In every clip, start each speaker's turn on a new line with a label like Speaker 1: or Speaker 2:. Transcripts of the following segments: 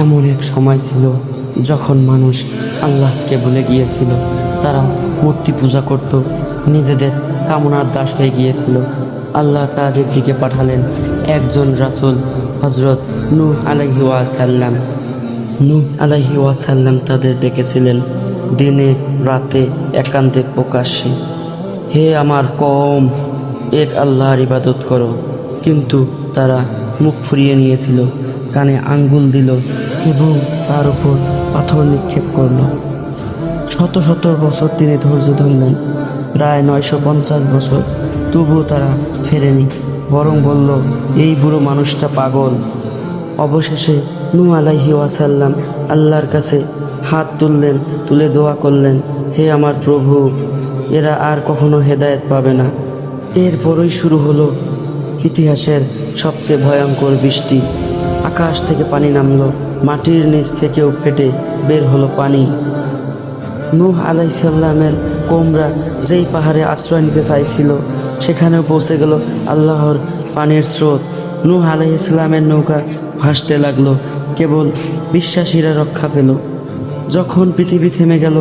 Speaker 1: এমন এক সময় ছিল যখন মানুষ আল্লাহকে ভুলে গিয়েছিল। তারা মূর্তি পূজা করত, নিজেদের কামনার দাস হয়ে গিয়েছিল। আল্লাহ তাদের দিকে পাঠালেন একজন রাসূল হজরত নূহ আলাইহি ওয়াসাল্লাম। নূহ আলাইহি ওয়াসাল্লাম তাদের ডেকেছিলেন দিনে, রাতে, একান্তে প্রকাশ্যে। হে আমার কম এক আল্লাহর ইবাদত করো। কিন্তু তারা মুখ ফুরিয়ে নিয়েছিল, কানে আঙ্গুল দিল এবং তার উপর পাথর নিক্ষেপ করল। শত শত বছর তিনি ধৈর্য ধরলেন। প্রায় নয়শো পঞ্চাশ বছর তবুও তারা ফেরেনি, বরং বলল, এই বুড়ো মানুষটা পাগল। অবশেষে নু আলাইহি ওয়াসাল্লাম আল্লাহর কাছে হাত তুললেন, তুলে দোয়া করলেন, হে আমার প্রভু, এরা আর কখনো হেদায়েত পাবে না। এরপরই শুরু হলো ইতিহাসের সবচেয়ে ভয়ঙ্কর বৃষ্টি। আকাশ থেকে পানি নামলো, মাটির নিচ থেকেও ফেটে বের হলো পানি। নূহ আলাইসাল্লামের কোমরা যেই পাহাড়ে আশ্রয় নিতে চাইছিল, সেখানেও পৌঁছে গেল আল্লাহর পানির স্রোত। নূহ আলাইসাল্লামের নৌকা ভাসতে লাগল, কেবল বিশ্বাসীরা রক্ষা পেল। যখন পৃথিবী থেমে গেল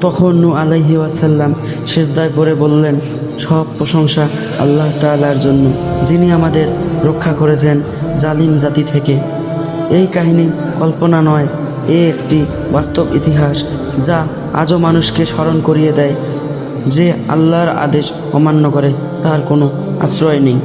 Speaker 1: তখন নূ আলাইহি ওয়াসাল্লাম সেজদায় পড়ে বললেন, সব প্রশংসা আল্লাহ তাআলার জন্য, যিনি আমাদের রক্ষা করেছেন জালিম জাতি থেকে। এই কাহিনী কল্পনা নয়, এ একটি বাস্তব ইতিহাস যা আজও মানুষকে স্মরণ করিয়ে দেয় যে আল্লাহর আদেশ অমান্য করে তার কোনো আশ্রয় নেই।